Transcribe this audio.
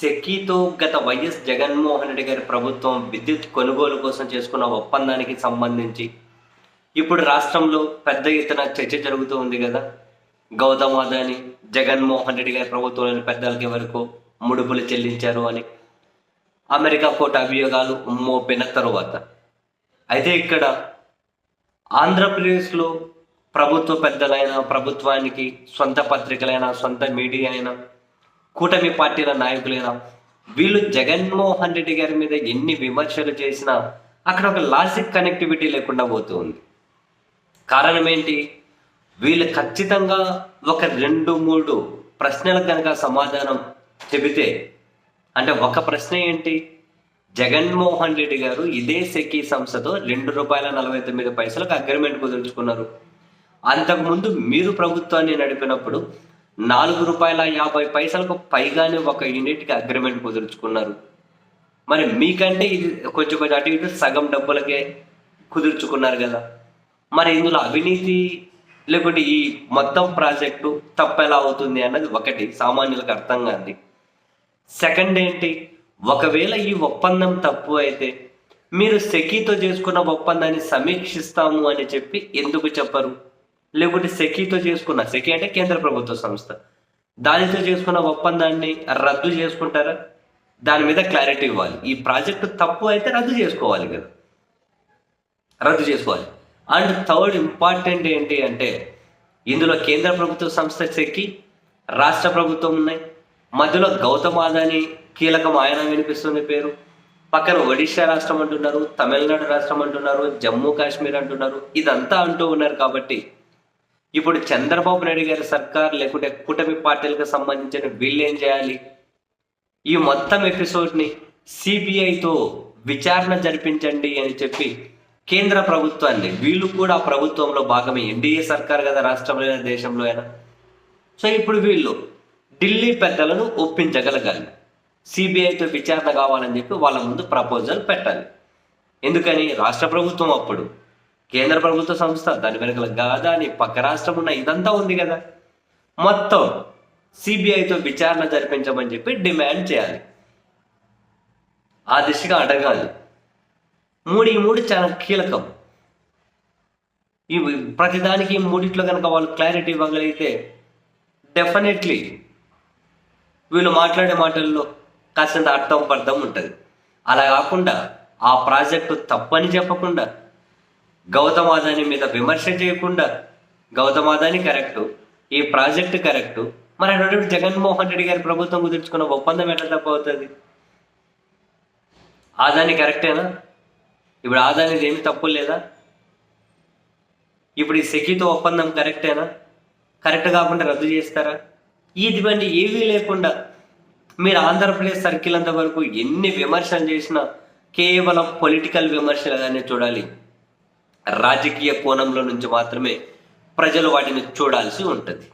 సెకీతో గత వైఎస్ జగన్మోహన్ రెడ్డి గారి ప్రభుత్వం విద్యుత్ కొనుగోలు కోసం చేసుకున్న ఒప్పందానికి సంబంధించి ఇప్పుడు రాష్ట్రంలో పెద్ద ఎత్తున చర్చ జరుగుతూ ఉంది కదా. గౌతమ్ అదాని జగన్మోహన్ రెడ్డి గారి ప్రభుత్వంలోని పెద్దలకి వరకు ముడుపులు చెల్లించారు అని. అమెరికా కోర్టు అభియోగాలు మోపిన తరువాత. అయితే ఇక్కడ ఆంధ్రప్రదేశ్లో ప్రభుత్వ పెద్దలైన ప్రభుత్వానికి సొంత పత్రికలైన సొంత మీడియా అయినా కూటమి పార్టీల నాయకులైనా వీళ్ళు జగన్మోహన్ రెడ్డి గారి మీద ఎన్ని విమర్శలు చేసినా అక్కడ ఒక లాజిక్ కనెక్టివిటీ లేకుండా పోతుంది కారణం ఏంటి? వీళ్ళు ఖచ్చితంగా ఒక రెండు మూడు ప్రశ్నలకు కనుక సమాధానం చెబితే అంటే ఒక ప్రశ్న ఏంటి? జగన్మోహన్ రెడ్డి గారు ఇదే సెకీ సంస్థతో రెండు రూపాయల నలభై తొమ్మిది పైసలకు అగ్రిమెంట్ కుదుర్చుకున్నారు. అంతకుముందు మీరు ప్రభుత్వాన్ని నడిపినప్పుడు నాలుగు రూపాయల యాభై పైసలకు పైగానే ఒక యూనిట్కి అగ్రిమెంట్ కుదుర్చుకున్నారు. మరి మీకంటే ఇది కొంచెం కొంచెం అటు ఇటు సగం డబ్బులకే కుదుర్చుకున్నారు కదా. మరి ఇందులో అవినీతి లేకుంటే ఈ మొత్తం ప్రాజెక్టు తప్పెలా అవుతుంది అన్నది ఒకటి సామాన్యులకు అర్థం కాదు. సెకండ్ ఏంటి ఒకవేళ ఈ ఒప్పందం తప్పు అయితే మీరు సెకీతో చేసుకున్న ఒప్పందాన్ని సమీక్షిస్తాము అని చెప్పి ఎందుకు చెప్పరు? లేకుంటే సెకీతో చేసుకున్న సెకీ అంటే కేంద్ర ప్రభుత్వ సంస్థ. దానితో చేసుకున్న ఒప్పందాన్ని రద్దు చేసుకుంటారా? దాని మీద క్లారిటీ ఇవ్వాలి. ఈ ప్రాజెక్టు తప్పు అయితే రద్దు చేసుకోవాలి కదా. రద్దు చేసుకోవాలి. అండ్ థర్డ్ ఇంపార్టెంట్ ఏంటి అంటే ఇందులో కేంద్ర ప్రభుత్వ సంస్థ సెక్కి రాష్ట్ర ప్రభుత్వం ఉన్నాయి. మధ్యలో గౌతమ్ అదాని కీలకం ఆయన వినిపిస్తుంది పేరు. పక్కన ఒడిశా రాష్ట్రం అంటున్నారు తమిళనాడు రాష్ట్రం అంటున్నారు జమ్మూ కాశ్మీర్ అంటున్నారు. ఇదంతా అంటూ ఉన్నారు కాబట్టి ఇప్పుడు చంద్రబాబు నాయుడు గారి సర్కార్ లేకుంటే కూటమి పార్టీలకు సంబంధించిన వీళ్ళు ఏం చేయాలి? ఈ మొత్తం ఎపిసోడ్ని సిబిఐతో విచారణ జరిపించండి అని చెప్పి కేంద్ర ప్రభుత్వాన్ని వీళ్ళు కూడా ప్రభుత్వంలో భాగమే. ఎన్డీఏ సర్కార్ కదా రాష్ట్రంలో అయినా దేశంలో అయినా. సో ఇప్పుడు వీళ్ళు ఢిల్లీ పెద్దలను ఒప్పించగలగాలి. సిబిఐతో విచారణ కావాలని చెప్పి వాళ్ళ ముందు ప్రపోజల్ పెట్టాలి. ఎందుకని? రాష్ట్ర ప్రభుత్వం అప్పుడు కేంద్ర ప్రభుత్వ సంస్థ దాని వెనకల గాదా అని పక్క రాష్ట్రం ఉన్న ఇదంతా ఉంది కదా. మొత్తం సిబిఐతో విచారణ జరిపించమని చెప్పి డిమాండ్ చేయాలి. ఆ దిశగా అడగాలి. మూడు ఈ మూడు చాలా కీలకం. ఈ ప్రతిదానికి ఈ మూడిట్లో కనుక వాళ్ళు క్లారిటీ ఇవ్వగలిగితే డెఫినెట్లీ వీళ్ళు మాట్లాడే మాటల్లో కాస్తంత అర్థం పర్థం ఉంటుంది. అలా కాకుండా ఆ ప్రాజెక్టు తప్పని చెప్పకుండా గౌతమ్ అదాని మీద విమర్శ చేయకుండా గౌతమ్ అదాని కరెక్టు ఈ ప్రాజెక్టు కరెక్టు. మరి అటువంటి జగన్మోహన్ రెడ్డి గారి ప్రభుత్వం కుదుర్చుకున్న ఒప్పందం ఎట్లా తప్ప అవుతుంది? ఆదాని కరెక్టేనా? ఇప్పుడు ఆదానిది ఏమి తప్పు లేదా? ఇప్పుడు ఈ సెకీతో ఒప్పందం కరెక్టేనా? కరెక్ట్ కాకుండా రద్దు చేస్తారా? ఇటువంటి ఏవీ లేకుండా మీరు ఆంధ్రప్రదేశ్ సర్కిల్ అంత వరకు ఎన్ని విమర్శలు చేసినా కేవలం పొలిటికల్ విమర్శలుగానే చూడాలి. రాజకీయ కోణంలో నుంచి మాత్రమే ప్రజలు వాటిని చూడాల్సి ఉంటుంది.